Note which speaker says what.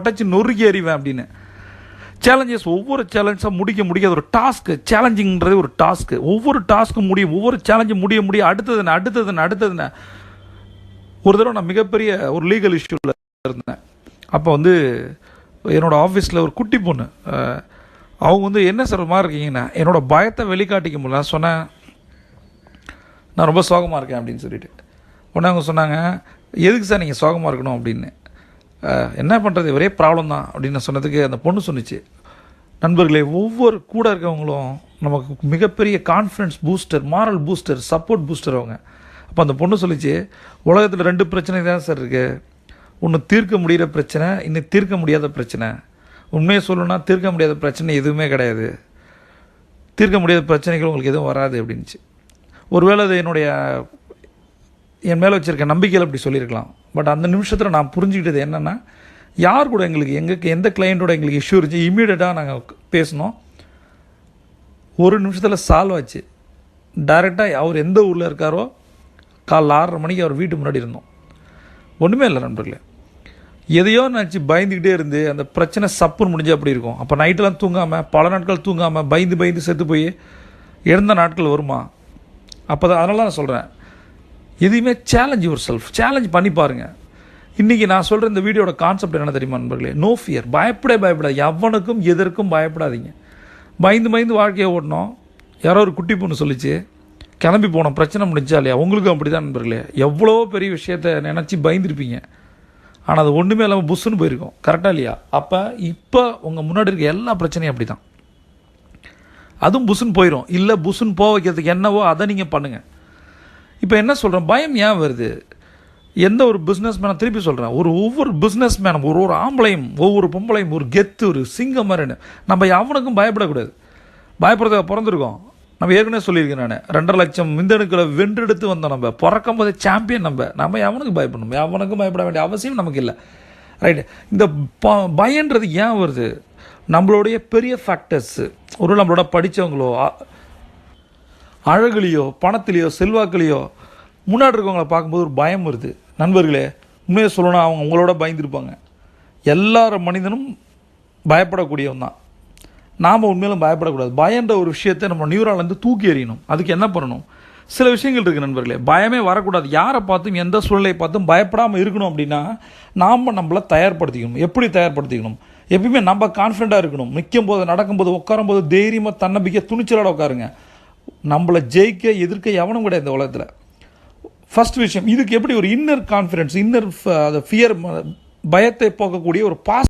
Speaker 1: அடைச்சி நொறுக்கி எறிவேன் அப்படின்னு. சேலஞ்சஸ் ஒவ்வொரு சேலஞ்சாக முடிக்க முடியாத ஒரு டாஸ்க்கு சேலஞ்சிங்கிறது ஒரு டாஸ்க்கு ஒவ்வொரு டாஸ்க்கும் முடியும் ஒவ்வொரு சேலஞ்சும் முடிய முடிய அடுத்தது அடுத்தது அடுத்தது என்ன? ஒரு தடவை நான் மிகப்பெரிய ஒரு லீகல் இஷ்யூவில் இருந்தேன். அப்போ வந்து என்னோட ஆஃபீஸில் ஒரு குட்டி பொண்ணு அவங்க வந்து என்ன சிரமமாக இருக்கீங்கன்னா என்னோடய பயத்தை வெளிக்காட்டிக்க முடியல. நான் சொன்னேன் நான் ரொம்ப சோகமாக இருக்கேன் அப்படின்னு சொல்லிட்டு. உடனே அவங்க சொன்னாங்க எதுக்கு சார் நீங்கள் சோகமாக இருக்கணும்? அப்படின்னு. என்ன பண்ணுறது ஒரே ப்ராப்ளம் தான் அப்படின்னு சொன்னதுக்கு அந்த பொண்ணு சொன்னிச்சு. நண்பர்களே ஒவ்வொரு கூட இருக்கவங்களும் நமக்கு மிகப்பெரிய confidence booster moral booster support booster அவங்க. அப்போ அந்த பொண்ணு சொல்லிச்சு உலகத்தில் ரெண்டு பிரச்சனை தான் சார் இருக்குது ஒன்று தீர்க்க முடிகிற பிரச்சனை இன்னும் தீர்க்க முடியாத பிரச்சனை. உண்மையை சொல்லணும்னா தீர்க்க முடியாத பிரச்சனை எதுவுமே கிடையாது. தீர்க்க முடியாத பிரச்சனைகள் உங்களுக்கு எதுவும் வராது அப்படின்ச்சு ஒருவேளை அது என்னுடைய என் மேலே வச்சுருக்க நம்பிக்கையில் அப்படி சொல்லியிருக்கலாம். பட் அந்த நிமிஷத்தில் நான் புரிஞ்சுக்கிட்டது என்னென்னா யார் கூட எங்களுக்கு எங்களுக்கு எந்த கிளையண்ட்டோட எங்களுக்கு இஷ்யூ இருந்துச்சு இம்மீடியட்டாக நாங்கள் பேசினோம். ஒரு நிமிஷத்தில் சால்வ் ஆச்சு. டைரெக்டாக அவர் எந்த ஊரில் இருக்காரோ காலைல ஆறரை மணிக்கு அவர் வீட்டு முன்னாடி இருந்தோம். ஒன்றுமே இல்லை நண்பர்களே. எதையோ நினச்சி பயந்துக்கிட்டே இருந்து அந்த பிரச்சனை சப்புன்னு முடிஞ்சு அப்படி இருக்கும். அப்போ நைட்டெல்லாம் தூங்காமல் பல நாட்கள் தூங்காமல் பயந்து பயந்து செத்து போய் இறந்த நாட்கள் வருமா? அப்போ தான் அதனால நான் சொல்கிறேன் எதையுமே சேலஞ்ச் யுவர் செல்ஃப் சேலஞ்ச் பண்ணி பாருங்கள் இன்றைக்கி நான் சொல்கிற இந்த வீடியோட கான்செப்ட் என்ன தெரியுமா நண்பர்களே? நோ ஃபியர் பயப்படே பயப்படாது எவனுக்கும் எதற்கும் பயப்படாதீங்க. பயந்து பயந்து வாழ்க்கையை ஓடணும் யாரோ ஒரு குட்டி பொண்ணு சொல்லிச்சு கிளம்பி போனோம் பிரச்சனை முடிஞ்சா இல்லையா? உங்களுக்கும் அப்படி தான் நண்பர்களே. எவ்வளோ பெரிய விஷயத்த நினச்சி பயந்துருப்பீங்க. ஆனால் அது ஒன்றுமே இல்லாமல் புஷ்ஷுன்னு போயிருக்கும். கரெக்டாக இல்லையா? அப்போ இப்போ உங்கள் முன்னாடி இருக்க எல்லா பிரச்சனையும் அப்படி தான் அதுவும் புஷ்ஷுன்னு போயிடும் இல்லை புஷ்ஷுன்னு போக வைக்கிறதுக்கு என்னவோ அதை நீங்கள் பண்ணுங்கள் இப்போ என்ன சொல்கிறேன் பயம் ஏன் வருது? எந்த ஒரு பிஸ்னஸ் மேனை திருப்பி சொல்கிறேன் ஒரு ஒவ்வொரு பிஸ்னஸ் மேனும் ஒரு ஒரு ஆம்பளையும் ஒவ்வொரு பொம்பளையும் ஒரு கெத்து ஒரு சிங்கம் மாதிரின்னு. நம்ம எவனுக்கும் பயப்படக்கூடாது. பயப்படுறதுக்கு பிறந்திருக்கோம். நம்ம ஏற்கனவே சொல்லியிருக்கேன் நான். ரெண்டரை லட்சம் விந்தணுக்களை வென்றெடுத்து வந்தோம் நம்ம. பிறக்கும் போதே சாம்பியன் நம்ம. நம்ம எவனுக்கு பயப்படணும்? எவனுக்கும் பயப்பட வேண்டிய அவசியம் நமக்கு இல்லை. ரைட்டு இந்த ப பயன்றது ஏன் வருது? நம்மளுடைய பெரிய ஃபேக்டர்ஸு ஒரு நம்மளோட படித்தவங்களோ அழகுலையோ பணத்துலேயோ செல்வாக்குலேயோ முன்னாடி இருக்கவங்கள பார்க்கும்போது ஒரு பயம் வருது. நண்பர்களே உண்மையை சொல்லணும் அவங்க உங்களோட பயந்துருப்பாங்க. எல்லார மனிதனும் பயப்படக்கூடியவன் தான். நாம் உண்மையிலும் பயப்படக்கூடாது. பயன்ற ஒரு விஷயத்தை நம்ம நியூராலேருந்து தூக்கி எறியணும். அதுக்கு என்ன பண்ணணும்? சில விஷயங்கள் இருக்குது நண்பர்களே. பயமே வரக்கூடாது. யாரை பார்த்தும் எந்த சூழ்நிலையை பார்த்தும் பயப்படாமல் இருக்கணும் அப்படின்னா நாம் நம்மளை தயார்படுத்திக்கணும். எப்படி தயார்படுத்திக்கணும்? எப்பயுமே நம்ம கான்ஃபிடண்ட்டாக இருக்கணும். நிற்கும் போது நடக்கும்போது உட்காரும்போது தைரியமாக தன்னம்பிக்கை துணிச்சலோட உட்காருங்க. நம்மளை ஜெயிக்க எதிர்க்க எவனும் கிடையாது இந்த உலகத்தில். ஃபஸ்ட் விஷயம் இதுக்கு எப்படி ஒரு இன்னர் கான்ஃபிடென்ஸ் இன்னர் ஃபியர் பயத்தை போக்கக்கூடிய ஒரு பாஸ்